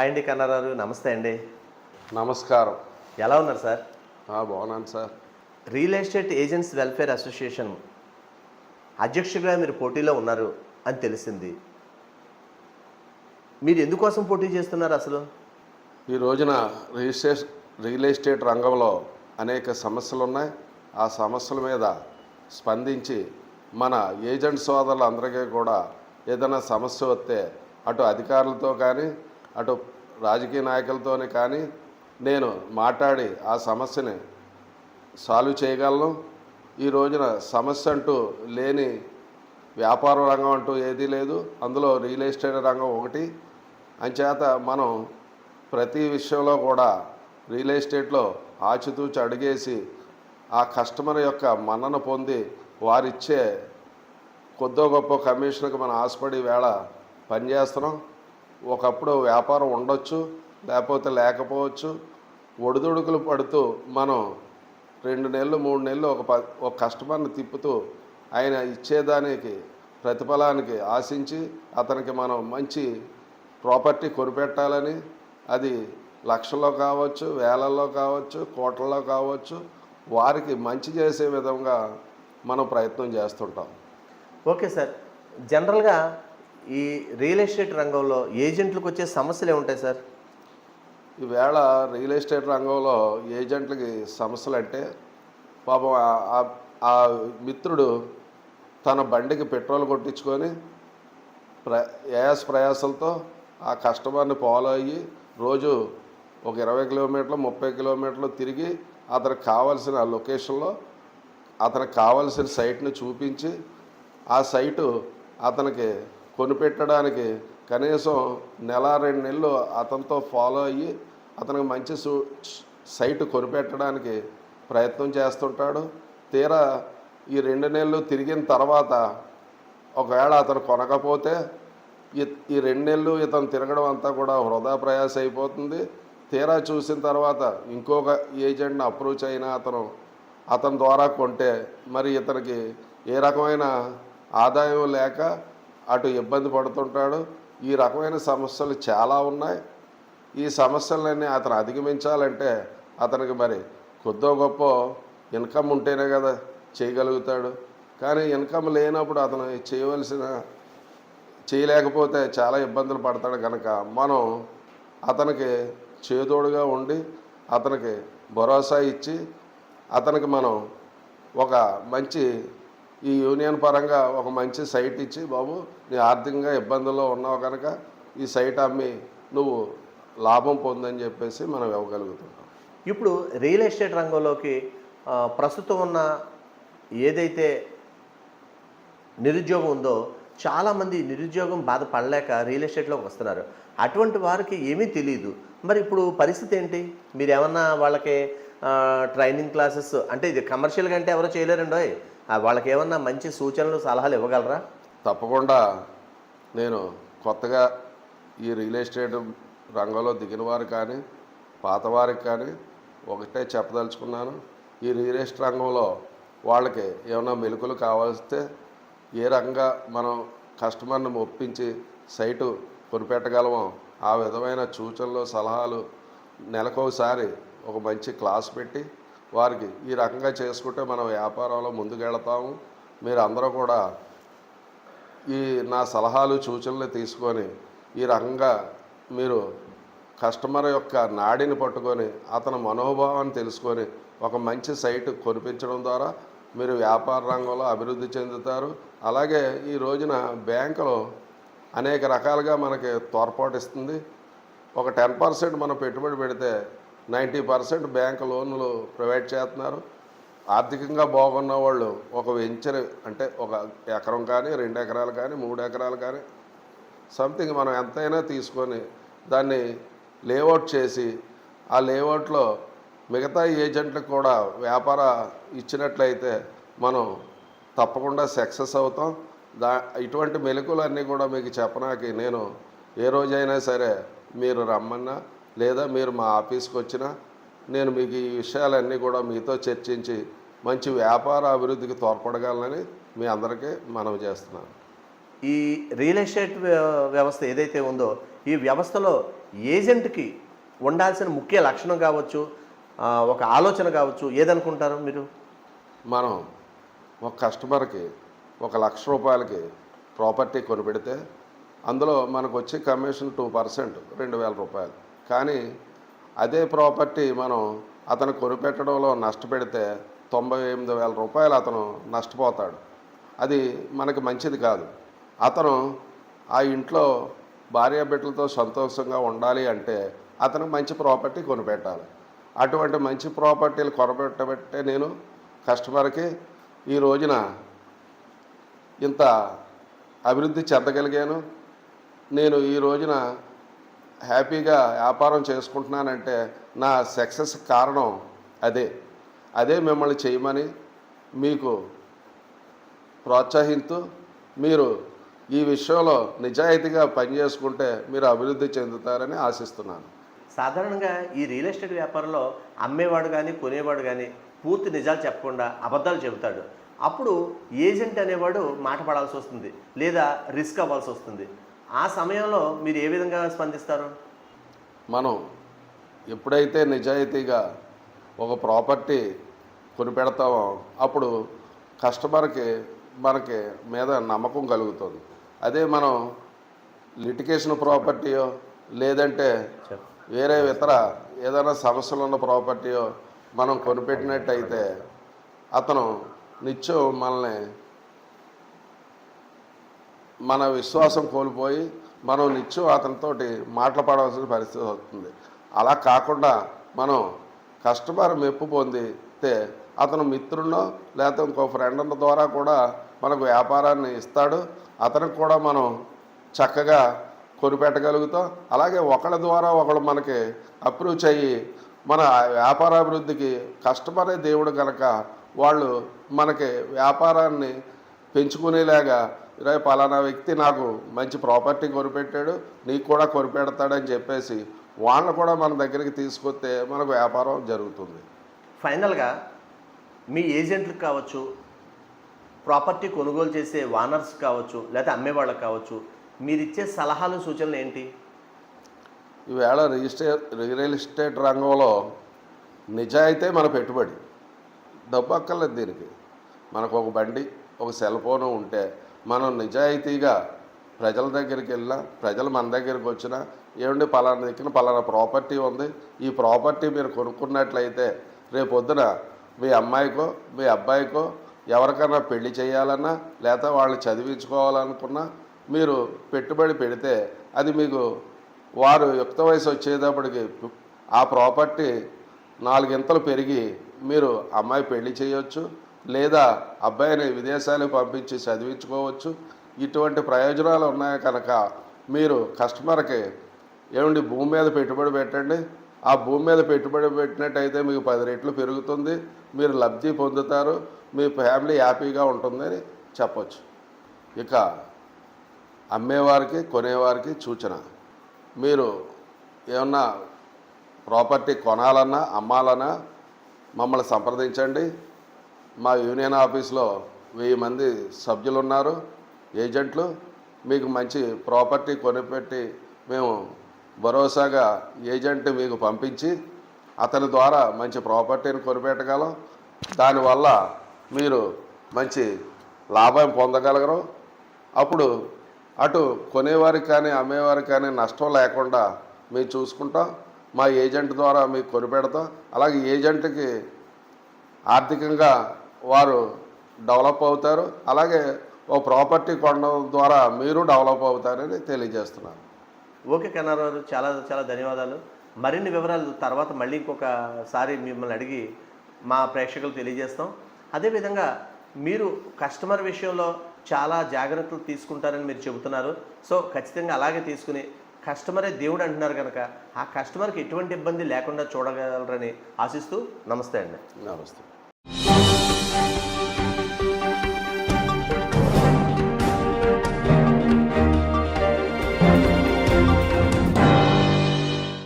Hi అండి కన్నారారు నమస్తే అండి. నమస్కారం. ఎలా ఉన్నారు సార్? బాగున్నాను sir. Real estate agents welfare association అధ్యక్షుడిగా మీరు పోటీలో ఉన్నారు అని తెలిసింది. మీరు ఎందుకోసం పోటీ చేస్తున్నారు అసలు? ఈ రోజున రిజిస్ట్రే రియల్ ఎస్టేట్ రంగంలో అనేక సమస్యలు ఉన్నాయి ఆ సమస్యల మీద స్పందించి మన ఏజెంట్ సోదరులందరికీ కూడా ఏదైనా సమస్య వస్తే అటు అధికారులతో కానీ అటు రాజకీయ నాయకులతోనే కానీ నేను మాట్లాడి ఆ సమస్యని సాల్వ్ చేయగలను. ఈ రోజున సమస్య అంటూ లేని వ్యాపార రంగం అంటూ ఏదీ లేదు. అందులో రియల్ ఎస్టేట్ రంగం ఒకటి. అంచేత మనం ప్రతి విషయంలో కూడా రియల్ ఎస్టేట్లో ఆచితూచి అడిగేసి ఆ కస్టమర్ యొక్క మన్నన పొంది వారిచ్చే కొద్దో గొప్ప కమిషన్కి మనం ఆశపడి వేళ పనిచేస్తున్నాం. ఒకప్పుడు వ్యాపారం ఉండొచ్చు లేకపోతే లేకపోవచ్చు. ఒడిదుడుకులు పడుతూ మనం రెండు నెలలు మూడు నెలలు ఒక ప ఒక కస్టమర్ని తిప్పుతూ ఆయన ఇచ్చేదానికి ప్రతిఫలానికి ఆశించి అతనికి మనం మంచి ప్రాపర్టీ కొనిపెట్టాలని అది లక్షల్లో కావచ్చు వేలల్లో కావచ్చు కోట్లలో కావచ్చు వారికి మంచి చేసే విధంగా మనం ప్రయత్నం చేస్తుంటాం. Okay sir. జనరల్గా ఈ రియల్ ఎస్టేట్ రంగంలో ఏజెంట్లకు వచ్చే సమస్యలు ఏముంటాయి సార్? ఈవేళ రియల్ ఎస్టేట్ రంగంలో ఏజెంట్లకి సమస్యలు అంటే పాపం ఆ- ఆ- మిత్రుడు తన బండికి పెట్రోల్ కొట్టించుకొని ప్ర యాస్ ప్రయాసలతో ఆ కస్టమర్ని ఫాలో అయ్యి రోజు ఒక ఇరవై కిలోమీటర్లు ముప్పై కిలోమీటర్లు తిరిగి అతనికి కావాల్సిన లొకేషన్లో అతనికి కావాల్సిన సైట్ని చూపించి ఆ సైటు అతనికి కొనిపెట్టడానికి కనీసం నెల రెండు నెలలు అతనితో ఫాలో అయ్యి అతనికి మంచి సూ సైట్ కొనిపెట్టడానికి ప్రయత్నం చేస్తుంటాడు. తీరా ఈ రెండు నెలలు తిరిగిన తర్వాత ఒకవేళ అతను కొనకపోతే ఈ- ఈ రెండు నెలలు ఇతను తిరగడం అంతా కూడా వృధా ప్రయాస అయిపోతుంది. తీరా చూసిన తర్వాత ఇంకొక ఏజెంట్ని అప్రోచ్ అయినా అతను అతని ద్వారా కొంటే మరి ఇతనికి ఏ రకమైన ఆదాయం లేక అటు ఇబ్బంది పడుతుంటాడు. ఈ రకమైన సమస్యలు చాలా ఉన్నాయి. ఈ సమస్యలన్నీ అతను అధిగమించాలంటే అతనికి మరి కొద్దో గొప్ప ఇన్కమ్ ఉంటేనే కదా చేయగలుగుతాడు. కానీ ఇన్కమ్ లేనప్పుడు అతను చేయవలసిన చేయలేకపోతే చాలా ఇబ్బందులు పడతాడు కనుక మనం అతనికి చేదోడుగా ఉండి అతనికి భరోసా ఇచ్చి అతనికి మనం ఒక మంచి ఈ యూనియన్ పరంగా ఒక మంచి సైట్ ఇచ్చి బాబు నీ ఆర్థికంగా ఇబ్బందుల్లో ఉన్నావు కనుక ఈ సైట్ అమ్మి నువ్వు లాభం పొందని చెప్పేసి మనం ఇవ్వగలుగుతుంటాం ఇప్పుడు రియల్ ఎస్టేట్ రంగంలోకి ప్రస్తుతం ఉన్న ఏదైతే నిరుద్యోగం ఉందో చాలామంది నిరుద్యోగం బాధపడలేక రియల్ ఎస్టేట్లోకి వస్తున్నారు. అటువంటి వారికి ఏమీ తెలియదు. మరి ఇప్పుడు పరిస్థితి ఏంటి? మీరు ఏమన్నా వాళ్ళకి ట్రైనింగ్ క్లాసెస్ అంటే ఇది కమర్షియల్గా అంటే ఎవరో చేయలేరండో వాళ్ళకి ఏమన్నా మంచి సూచనలు సలహాలు ఇవ్వగలరా? తప్పకుండా. నేను కొత్తగా ఈ రియల్ ఎస్టేట్ రంగంలో దిగిన వారు కానీ పాత వారికి కానీ ఒకటే చెప్పదలుచుకున్నాను. ఈ రియల్ ఎస్టేట్ రంగంలో వాళ్ళకి ఏమైనా మెలుకులు కావాల్స్తే ఏ రకంగా మనం కస్టమర్ని ఒప్పించి సైటు కొనిపెట్టగలమో ఆ విధమైన సూచనలు సలహాలు నెలకొకసారి ఒక మంచి క్లాస్ పెట్టి వారికి ఈ రకంగా చేసుకుంటే మనం వ్యాపారంలో ముందుకెళ్తాము. మీరు అందరూ కూడా ఈ నా సలహాలు సూచనలు తీసుకొని ఈ రకంగా మీరు కస్టమర్ యొక్క నాడిని పట్టుకొని అతని మనోభావాన్ని తెలుసుకొని ఒక మంచి సైట్ కొనిపించడం ద్వారా మీరు వ్యాపార రంగంలో అభివృద్ధి చెందుతారు. అలాగే ఈ రోజున బ్యాంకులో అనేక రకాలుగా మనకి తోడ్పాటు ఇస్తుంది. ఒక టెన్ పర్సెంట్ మనం పెట్టుబడి పెడితే నైంటీ పర్సెంట్ బ్యాంక్ లోన్లు ప్రొవైడ్ చేస్తున్నారు. ఆర్థికంగా బాగున్న వాళ్ళు ఒక వెంచర్ అంటే ఒక ఎకరం కానీ రెండు ఎకరాలు కానీ మూడు ఎకరాలు కానీ సంథింగ్ మనం ఎంతైనా తీసుకొని దాన్ని లేఅవుట్ చేసి ఆ లేఅవుట్లో మిగతా ఏజెంట్లకు కూడా వ్యాపార ఇచ్చినట్లయితే మనం తప్పకుండా సక్సెస్ అవుతాం. దా ఇటువంటి మెలకులన్నీ కూడా మీకు చెప్పనాకి నేను ఏ రోజైనా సరే మీరు రమ్మన్నా లేదా మీరు మా ఆఫీస్కి వచ్చినా నేను మీకు ఈ విషయాలన్నీ కూడా మీతో చర్చించి మంచి వ్యాపార అభివృద్ధికి తోడ్పడగలనని మీ అందరికీ మనవి చేస్తున్నాను. ఈ రియల్ ఎస్టేట్ వ్య- వ్యవస్థ ఏదైతే ఉందో ఈ వ్యవస్థలో ఏజెంట్కి ఉండాల్సిన ముఖ్య లక్షణం కావచ్చు ఒక ఆలోచన కావచ్చు ఏదనుకుంటారు మీరు? మనం ఒక కస్టమర్కి ఒక లక్ష రూపాయలకి ప్రాపర్టీ కొనిపెడితే అందులో మనకు వచ్చే కమిషన్ టూ పర్సెంట్ రెండు వేల రూపాయలు. కానీ అదే ప్రాపర్టీ మనం అతను కొనిపెట్టడంలో నష్టపెడితే తొంభై ఎనిమిది వేల రూపాయలు అతను నష్టపోతాడు. అది మనకి మంచిది కాదు. అతను ఆ ఇంట్లో భార్య బిడ్డలతో సంతోషంగా ఉండాలి అంటే అతను మంచి ప్రాపర్టీ కొనిపెట్టాలి. అటువంటి మంచి ప్రాపర్టీలు కొనబెట్టబట్టే నేను కస్టమర్కి ఈ రోజున ఇంత అభివృద్ధి చెందగలిగాను. నేను ఈ రోజున హ్యాపీగా వ్యాపారం చేసుకుంటున్నానంటే నా సక్సెస్ కారణం అదే. అదే మిమ్మల్ని చేయమని మీకు ప్రోత్సహిస్తూ మీరు ఈ విషయంలో నిజాయితీగా పనిచేసుకుంటే మీరు అభివృద్ధి చెందుతారని ఆశిస్తున్నాను. సాధారణంగా ఈ రియల్ ఎస్టేట్ వ్యాపారంలో అమ్మేవాడు కానీ కొనేవాడు కానీ పూర్తి నిజాలు చెప్పకుండా అబద్ధాలు చెబుతాడు. అప్పుడు ఏజెంట్ అనేవాడు మాట పడాల్సి వస్తుంది లేదా రిస్క్ అవ్వాల్సి వస్తుంది. ఆ సమయంలో మీరు ఏ విధంగా స్పందిస్తారు? మనం ఎప్పుడైతే నిజాయితీగా ఒక ప్రాపర్టీ కొనిపెడతామో అప్పుడు కస్టమర్కి మనకి మీద నమ్మకం కలుగుతుంది. అదే మనం లిటికేషన్ ప్రాపర్టీయో లేదంటే వేరే ఇతర ఏదైనా సమస్యలు ఉన్న ప్రాపర్టీయో మనం కొనిపెట్టినట్టయితే అతను నిత్యం మనల్ని మన విశ్వాసం కోల్పోయి మనం నిత్యం అతనితోటి మాట్లాడవలసిన పరిస్థితి వస్తుంది. అలా కాకుండా మనం కస్టమర్ మెప్పు పొందితే అతను మిత్రుడో లేకపోతే ఇంకో ఫ్రెండ్ ద్వారా కూడా మనకు వ్యాపారాన్ని ఇస్తాడు. అతనికి కూడా మనం చక్కగా కొనిపెట్టగలుగుతాం. అలాగే ఒకళ్ళ ద్వారా ఒకళ్ళు మనకి అప్రూవ్ చెయ్యి మన వ్యాపారాభివృద్ధికి కస్టమరే దేవుడు కనుక వాళ్ళు మనకి వ్యాపారాన్ని పెంచుకునేలాగా రేపు పలానా వ్యక్తి నాకు మంచి ప్రాపర్టీ కొనిపెట్టాడు నీకు కూడా కొనిపెడతాడని చెప్పేసి వాళ్ళని కూడా మన దగ్గరికి తీసుకొస్తే మనకు వ్యాపారం జరుగుతుంది. ఫైనల్గా మీ ఏజెంట్లకు కావచ్చు ప్రాపర్టీ కొనుగోలు చేసే వానర్స్ కావచ్చు లేదా అమ్మేవాళ్ళకి కావచ్చు మీరు ఇచ్చే సలహాలు సూచనలు ఏంటి? ఈవేళ రిజిస్టే రియల్ ఎస్టేట్ రంగంలో నిజాయితే మన పెట్టుబడి. డబ్బు అక్కర్లేదు దీనికి. మనకు ఒక బండి ఒక సెల్ ఫోన్ ఉంటే మనం నిజాయితీగా ప్రజల దగ్గరికి వెళ్ళినా ప్రజలు మన దగ్గరికి వచ్చినా ఏమండి పలానా దిక్కున పలానా ప్రాపర్టీ ఉంది ఈ ప్రాపర్టీ మీరు కొనుక్కున్నట్లయితే రేపొద్దున మీ అమ్మాయికో మీ అబ్బాయికో ఎవరికైనా పెళ్ళి చేయాలన్నా లేకపోతే వాళ్ళు చదివించుకోవాలనుకున్నా మీరు పెట్టుబడి పెడితే అది మీకు వారు యుక్త వయసు వచ్చేటప్పటికి ఆ ప్రాపర్టీ నాలుగింతలు పెరిగి మీరు అమ్మాయి పెళ్ళి చేయొచ్చు. లేదా అబ్బాయిని విదేశాలకు పంపించి చదివించుకోవచ్చు. ఇటువంటి ప్రయోజనాలు ఉన్నాయి కనుక మీరు కస్టమర్కి ఏమండి భూమి మీద పెట్టుబడి పెట్టండి. ఆ భూమి మీద పెట్టుబడి పెట్టినట్టయితే మీకు పది రెట్లు పెరుగుతుంది. మీరు లబ్ధి పొందుతారు. మీ ఫ్యామిలీ హ్యాపీగా ఉంటుందని చెప్పచ్చు. ఇక అమ్మేవారికి కొనేవారికి సూచన. మీరు ఏమన్నా ప్రాపర్టీ కొనాలన్నా అమ్మాలన్నా మమ్మల్ని సంప్రదించండి. మా యూనియన్ ఆఫీస్లో వెయ్యి మంది సభ్యులు ఉన్నారు ఏజెంట్లు. మీకు మంచి ప్రాపర్టీ కొనిపెట్టి మేము భరోసాగా ఏజెంట్ మీకు పంపించి అతని ద్వారా మంచి ప్రాపర్టీని కొనిపెట్టగలం. దానివల్ల మీరు మంచి లాభం పొందగలగరు అప్పుడు అటు కొనేవారికి కానీ అమ్మేవారికి కానీ నష్టం లేకుండా మేము చూసుకుంటాం. మా ఏజెంట్ ద్వారా మీకు కొనిపెడతాం. అలాగే ఏజెంట్కి ఆర్థికంగా వారు డెవలప్ అవుతారు. అలాగే ఓ ప్రాపర్టీ కొనడం ద్వారా మీరు డెవలప్ అవుతారని తెలియజేస్తున్నాను ఓకే కన్నారావు చాలా చాలా ధన్యవాదాలు. మరిన్ని వివరాలు తర్వాత మళ్ళీ ఇంకొకసారి మిమ్మల్ని అడిగి మా ప్రేక్షకులు తెలియజేస్తాం. అదేవిధంగా మీరు కస్టమర్ విషయంలో చాలా జాగ్రత్తలు తీసుకుంటారని మీరు చెబుతున్నారు. సో ఖచ్చితంగా అలాగే తీసుకుని కస్టమరే దేవుడు అంటున్నారు కనుక ఆ కస్టమర్కి ఎటువంటి ఇబ్బంది లేకుండా చూడగలరని ఆశిస్తూ నమస్తే అండి. నమస్తే.